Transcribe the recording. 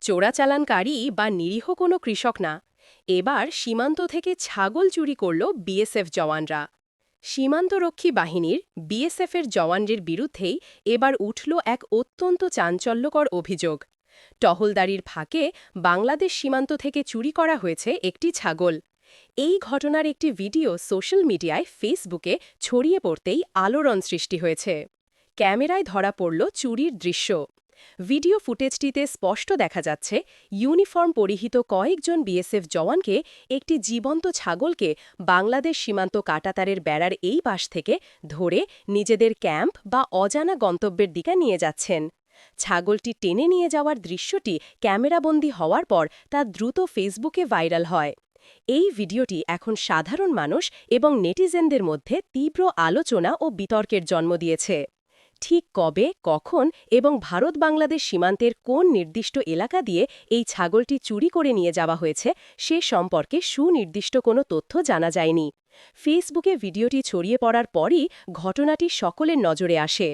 চোরাচালানকারী বা নিরীহ কোনো কৃষক না। এবার সীমান্ত থেকে ছাগল চুরি করল বিএসএফ জওয়ানরা। সীমান্তরক্ষী বাহিনীর বিএসএফের জওয়ানদের বিরুদ্ধেই এবার উঠল এক অত্যন্ত চাঞ্চল্যকর অভিযোগ। টহলদারির ফাঁকে বাংলাদেশ সীমান্ত থেকে চুরি করা হয়েছে একটি ছাগল। এই ঘটনার একটি ভিডিও সোশ্যাল মিডিয়ায় ফেসবুকে ছড়িয়ে পড়তেই আলোড়ন সৃষ্টি হয়েছে। ক্যামেরায় ধরা পড়ল চুরির দৃশ্য। ভিডিও ফুটেজটিতে স্পষ্ট দেখা যাচ্ছে, ইউনিফর্ম পরিহিত কয়েকজন বিএসএফ জওয়ানকে একটি জীবন্ত ছাগলকে বাংলাদেশ সীমান্ত কাটাতারের বেড়ার এই পাশ থেকে ধরে নিজেদের ক্যাম্প বা অজানা গন্তব্যের দিকে নিয়ে যাচ্ছেন। ছাগলটি টেনে নিয়ে যাওয়ার দৃশ্যটি ক্যামেরাবন্দি হওয়ার পর তা দ্রুত ফেসবুকে ভাইরাল হয়। এই ভিডিওটি এখন সাধারণ মানুষ এবং নেটিজেনদের মধ্যে তীব্র আলোচনা ও বিতর্কের জন্ম দিয়েছে। ঠিক কবে, কখন এবং ভারত বাংলাদেশ সীমান্তের কোন নির্দিষ্ট এলাকা দিয়ে এই ছাগলটি চুরি করে নিয়ে যাওয়া হয়েছে সে সম্পর্কে সুনির্দিষ্ট কোনো তথ্য জানা যায়নি। ফেসবুকে ভিডিওটি ছড়িয়ে পড়ার পরই ঘটনাটি সকলের নজরে আসে।